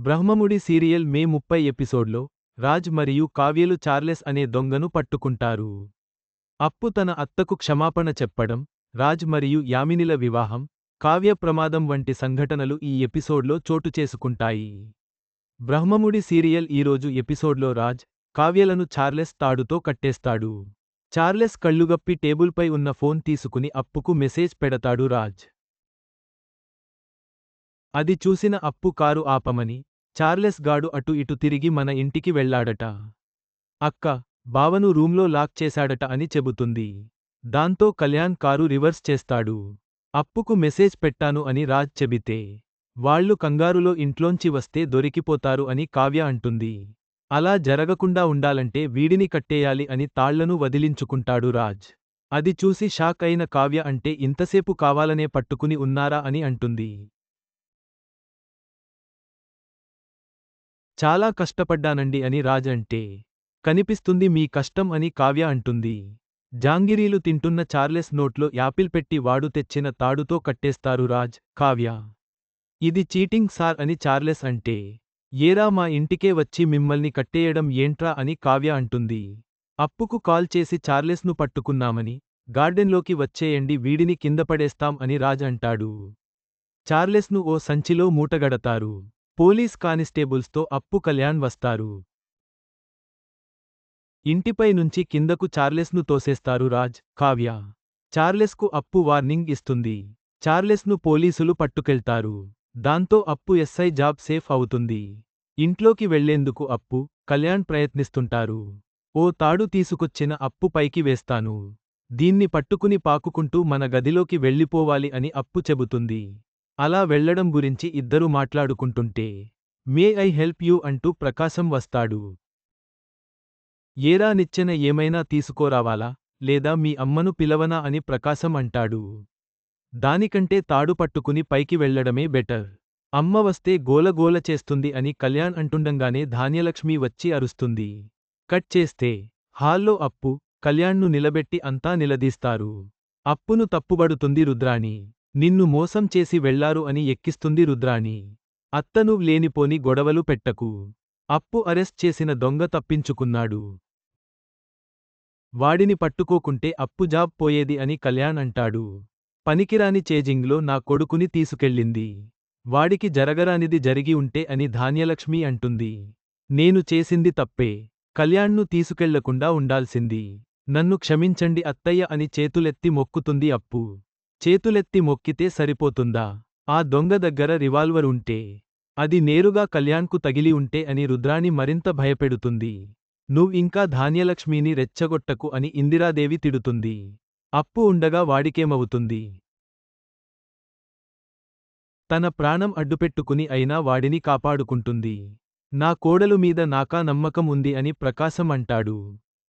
Brahmamudi serial మే ముప్పై ఎపిసోడ్లో రాజ్ మరియు కావ్యలు చార్లెస్ అనే దొంగను పట్టుకుంటారు. అప్పు తన అత్తకు క్షమాపణ చెప్పడం రాజ్ మరియు యామినిల వివాహం కావ్య ప్రమాదం వంటి సంఘటనలు ఈ ఎపిసోడ్లో చోటు చేసుకుంటాయి. బ్రహ్మముడి సీరియల్ ఈరోజు ఎపిసోడ్లో రాజ్ కావ్యలను చార్లెస్ తాడుతో కట్టేస్తాడు. చార్లెస్ కళ్ళుగప్పి టేబుల్పై ఉన్న ఫోన్ తీసుకుని అప్పుకు మెసేజ్ పెడతాడు రాజ్. అది చూసిన అప్పు కారు ఆపమని చార్లెస్ గాడు అటు ఇటు తిరిగి మన ఇంటికి వెళ్ళాడట అక్క బావను రూంలో లాక్ చేశాడట అని చెబుతుంది. దాంతో కళ్యాణ్ కారు రివర్స్ చేస్తాడు. అప్పుకు మెసేజ్ పెట్టాను అని రాజ్ చెబితే వాళ్ళు కంగారులో ఇంట్లోంచి వస్తే దొరికిపోతారు అని కావ్య అంటుంది. అలా జరగకుండా ఉండాలంటే వీడిని కట్టేయాలి అని తాళ్ళను వదిలించుకుంటాడు రాజ్. అది చూసి షాక్ అయిన కావ్య అంటే ఇంతసేపు కావాలనే పట్టుకుని ఉన్నారా అని అంటుంది. చాలా కష్టపడ్డానండి అని రాజ్ అంటే కనిపిస్తుంది మీ కష్టం అని కావ్య అంటుంది. జాంగిరీలు తింటున్న చార్లెస్ నోట్లో యాపిల్ పెట్టి వాడు తెచ్చిన తాడుతో కట్టేస్తారు రాజ్ కావ్య. ఇది చీటింగ్ సార్ అని చార్లెస్ అంటే ఏరా మా ఇంటికే వచ్చి మిమ్మల్ని కట్టేయడం ఏంట్రా అని కావ్య అంటుంది. అప్పుకు కాల్ చేసి చార్లెస్ను పట్టుకున్నామని గార్డెన్లోకి వచ్చేయండి వీడిని కిందపడేస్తాం అని రాజ్ అంటాడు. చార్లెస్ను ఓ సంచిలో మూటగడతారు. పోలీస్ కానిస్టేబుల్స్తో అప్పు కళ్యాణ్ వస్తారు. ఇంటిపై నుంచి కిందకు చార్లెస్ను తోసేస్తారు రాజ్ కావ్య. చార్లెస్కు అప్పు వార్నింగ్ ఇస్తుంది. చార్లెస్ను పోలీసులు పట్టుకెళ్తారు. దాంతో అప్పు ఎస్ఐ జాబ్ సేఫ్ అవుతుంది. ఇంట్లోకి వెళ్ళేందుకు అప్పు కళ్యాణ్ ప్రయత్నిస్తుంటారు. ఓ తాడు తీసుకొచ్చిన అప్పు పైకి వేస్తాను. దీన్ని పట్టుకుని పాకుకుంటూ మన గదిలోకి వెళ్ళిపోవాలి అని అప్పు చెబుతుంది. అలా వెళ్ళడం గురించి ఇద్దరు మాట్లాడుకుంటుంటే మే ఐ హెల్ప్ యూ అంటూ ప్రకాశం వస్తాడు. ఏరా నిచ్చెన ఏమైనా తీసుకోరావాలా? లేదా మీ అమ్మను పిలవనా? అని ప్రకాశం అంటాడు. దానికంటే తాడు పట్టుకుని పైకి వెళ్ళడమే బెటర్. అమ్మ వస్తే గోలగోల చేస్తుంది అని కళ్యాణ్ అంటుండంగానే ధాన్యలక్ష్మి వచ్చి అరుస్తుంది. కట్ చేస్తే హాల్లో అప్పు కళ్యాణ్ను నిలబెట్టి అంతా నిలదీస్తారు. అప్పును తప్పుబడుతుంది రుద్రాణి. నిన్ను మోసం చేసి వెళ్ళారు అని ఎక్కిస్తుంది రుద్రాణి. అత్తను లేనిపోని గొడవలు పెట్టకు. అప్పు అరెస్ట్ చేసిన దొంగ తప్పించుకున్నాడు. వాడిని పట్టుకోకుంటే అప్పు జాబ్ పోయేది అని కళ్యాణ్ అంటాడు. పనికిరాని చేజింగ్లో నా కొడుకుని తీసుకెళ్ళింది. వాడికి జరగరానిది జరిగి ఉంటే అని ధాన్యలక్ష్మి అంటుంది. నేను చేసింది తప్పే. కళ్యాణ్ను తీసుకెళ్ళకుండా ఉండాల్సింది. నన్ను క్షమించండి అత్తయ్య అని చేతులెత్తి మొక్కుతుంది అప్పు. చేతులెత్తి మొక్కితే సరిపోతుందా? ఆ దొంగ దగ్గర రివాల్వర్ ఉంటే అది నేరుగా కళ్యాణ్కు తగిలి ఉంటే అని రుద్రాణి మరింత భయపెడుతుంది. నువ్వింకా ధాన్యలక్ష్మిని రెచ్చగొట్టకు అని ఇందిరాదేవి తిడుతుంది. అప్పు ఉండగా వాడికేమవుతుంది? తన ప్రాణం అడ్డుపెట్టుకుని అయినా వాడిని కాపాడుకుంటుంది. నా కోడలు మీద నాకా నమ్మకం ఉంది అని ప్రకాశం అంటాడు.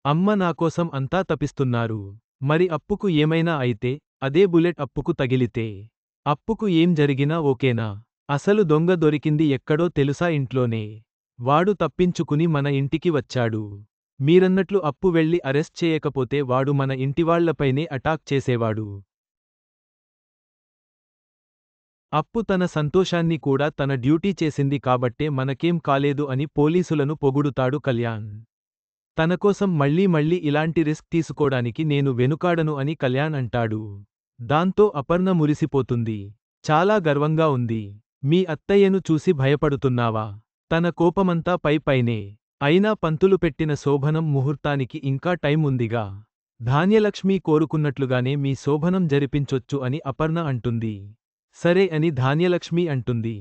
అమ్మ నాకోసం అంతా తపిస్తున్నారు మరి అప్పుకు ఏమైనా అయితే అదే బుల్లెట్ అప్పుకు తగిలితే. అప్పుకు ఏం జరిగినా ఓకేనా? అసలు దొంగ దొరికింది ఎక్కడో తెలుసా ఇంట్లోనే? వాడు తప్పించుకుని మన ఇంటికి వచ్చాడు. మీరన్నట్లు అప్పు వెళ్ళి అరెస్ట్ చేయకపోతే వాడు మన ఇంటివాళ్ళపైనే అటాక్ చేసేవాడు. అప్పు తన సంతోషాన్ని కూడా తన డ్యూటీ చేసింది కాబట్టే మనకేం కాలేదు అని పోలీసులను పొగుడుతాడు కళ్యాణ్. తనకోసం మళ్ళీ మళ్ళీ ఇలాంటి రిస్క్ తీసుకోడానికి నేను వెనుకాడను అని కళ్యాణ్ అంటాడు. దాంతో అపర్ణ మురిసిపోతుంది. చాలా గర్వంగా ఉంది. మీ అత్తయ్యను చూసి భయపడుతున్నావా? తన కోపమంతా పై పైనే. అయినా పంతులు పెట్టిన శోభనం ముహూర్తానికి ఇంకా టైం ఉందిగా. ధాన్యలక్ష్మి కోరుకున్నట్లుగానే మీ శోభనం జరిపించొచ్చు అని అపర్ణ అంటుంది. సరే అని ధాన్యలక్ష్మి అంటుంది.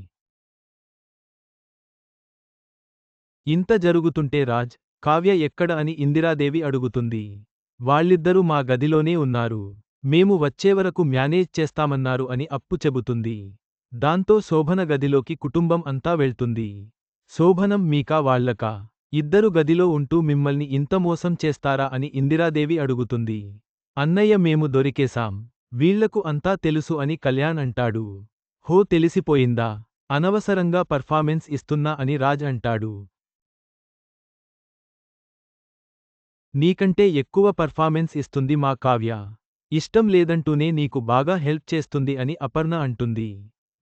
ఇంత జరుగుతుంటే రాజ్ కావ్య ఎక్కడ అని ఇందిరాదేవి అడుగుతుంది. వాళ్ళిద్దరూ మా గదిలోనే ఉన్నారు. మేము వచ్చేవరకు మ్యానేజ్ చేస్తామన్నారు అని అప్పు చెబుతుంది. దాంతో శోభన గదిలోకి కుటుంబం అంతా వెళ్తుంది. శోభనం మీకా వాళ్ళకా ఇద్దరు గదిలో ఉంటూ మిమ్మల్ని ఇంత మోసం చేస్తారా అని ఇందిరాదేవి అడుగుతుంది. అన్నయ్య మేము దొరికేశాం. వీళ్ళకు అంతా తెలుసు అని కళ్యాణ్ అంటాడు. హో తెలిసిపోయిందా? అనవసరంగా పర్ఫార్మెన్స్ ఇస్తున్నా అని రాజ్ అంటాడు. నీకంటే ఎక్కువ పర్ఫార్మెన్స్ ఇస్తుంది మా కావ్య. ఇష్టం లేదంటూనే నీకు బాగా హెల్ప్ చేస్తుంది అని అపర్ణ అంటుంది.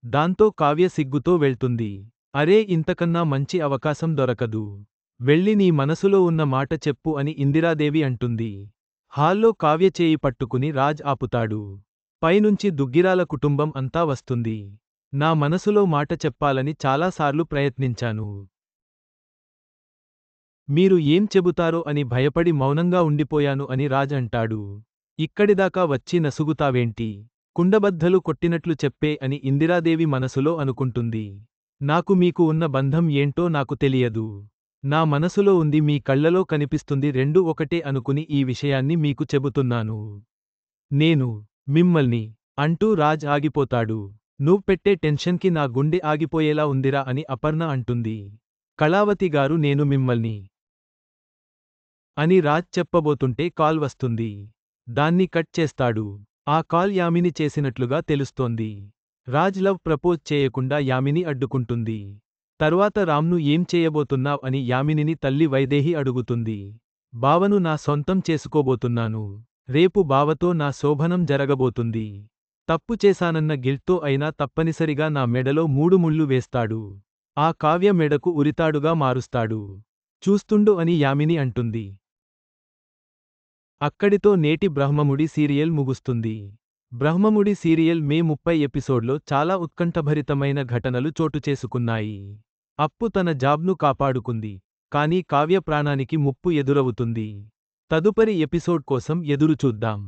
దాంతో కావ్య సిగ్గుతో వెళ్తుంది. అరే ఇంతకన్నా మంచి అవకాశం దొరకదు. వెళ్ళి నీ మనసులో ఉన్న మాట చెప్పు అని ఇందిరాదేవి అంటుంది. హాల్లో కావ్య చేయి పట్టుకుని రాజ్ ఆపుతాడు. పైనుంచి దుగ్గిరాల కుటుంబం అంతా వస్తుంది. నా మనసులో మాట చెప్పాలని చాలాసార్లు ప్రయత్నించాను. మీరు ఏం చెబుతారో అని భయపడి మౌనంగా ఉండిపోయాను అని రాజ్ అంటాడు. ఇక్కడిదాకా వచ్చి నసుగుతావేంటి? కుండబద్దలు కొట్టినట్లు చెప్పే అని ఇందిరాదేవి మనసులో అనుకుంటుంది. నాకు మీకు ఉన్న బంధం ఏంటో నాకు తెలియదు. నా మనసులో ఉంది మీ కళ్ళలో కనిపిస్తుంది రెండు ఒకటే అనుకుని ఈ విషయాన్ని మీకు చెబుతున్నాను. నేను మిమ్మల్ని అంటూ రాజ్ ఆగిపోతాడు. నువ్వు పెట్టే టెన్షన్కి నా గుండె ఆగిపోయేలా ఉందిరా అని అపర్ణ అంటుంది. కళావతి గారు నేను మిమ్మల్ని అని రాజ్ చెప్పబోతుంటే కాల్ వస్తుంది. దాన్ని కట్ చేస్తాడు. ఆ కాల్ యామిని చేసినట్లుగా తెలుస్తోంది. రాజ్ లవ్ ప్రపోజ్ చేయకుండా యామిని అడ్డుకుంటుంది. తర్వాత రామ్ను ఏం చేయబోతున్నావ్ అని యామినిని తల్లి వైదేహి అడుగుతుంది. బావను నా సొంతం చేసుకోబోతున్నాను. రేపు బావతో నా శోభనం జరగబోతుంది. తప్పు చేశానన్న గిల్ట్తో అయినా తప్పనిసరిగా నా మెడలో మూడు ముళ్ళు వేస్తాడు. ఆ కావ్య మెడకు ఉరితాడుగా మారుస్తాడు. చూస్తుండు అని యామిని అంటుంది. అక్కడితో నేటి బ్రహ్మముడి సీరియల్ ముగుస్తుంది. బ్రహ్మముడి సీరియల్ మే ముప్పై ఎపిసోడ్లో చాలా ఉత్కంఠభరితమైన ఘటనలు చోటు చేసుకున్నాయి. అప్పు తన జాబ్ను కాపాడుకుంది. కానీ కావ్య ప్రాణానికి ముప్పు ఎదురవుతుంది. తదుపరి ఎపిసోడ్ కోసం ఎదురుచూద్దాం.